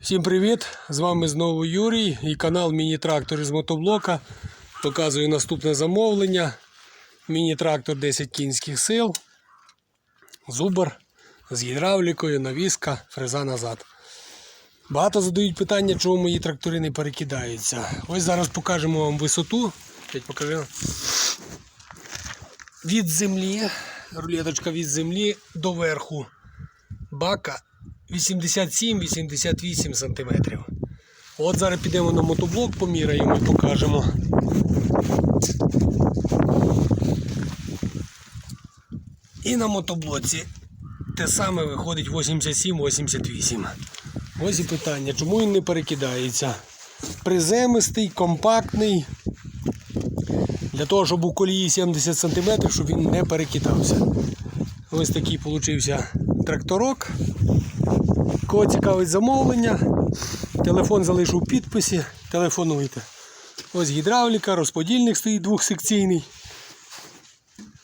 Всім привіт! З вами знову Юрій і канал Міні-трактор із мотоблока. Показую наступне замовлення. Міні-трактор 10 кінських сил. Зубр з гідравлікою, навіска, фреза назад. Багато задають питання, чому мої трактори не перекидаються. Ось зараз покажемо вам висоту. П'ять покажи. Від землі, рулеточка від землі до верху бака 87-88 см. От зараз підемо на мотоблок, поміряємо і покажемо. І на мотоблоці те саме виходить 87-88. Ось і питання, чому він не перекидається? Приземистий, компактний. Для того, щоб у колії 70 см, щоб він не перекидався. Ось такий получився тракторок. Кого цікавить замовлення, телефон залишу у підписі, телефонуйте. Ось гідравліка, розподільник стоїть двохсекційний.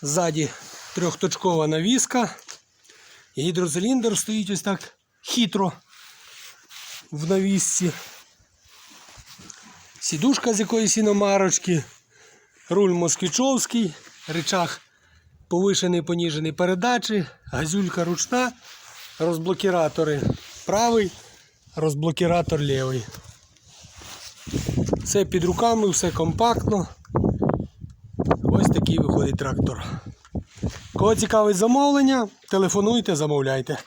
Ззаді трьохточкова навіска. Гідроциліндр стоїть ось так хитро в навісці. Сідушка з якоїсь іномарочки, руль москвичовський, речах повишений поніжений передачі, газюлька ручна, розблокіратори правий, розблокіратор лівий. Все під руками, все компактно. Ось такий виходить трактор. Кого цікавить замовлення, телефонуйте, замовляйте.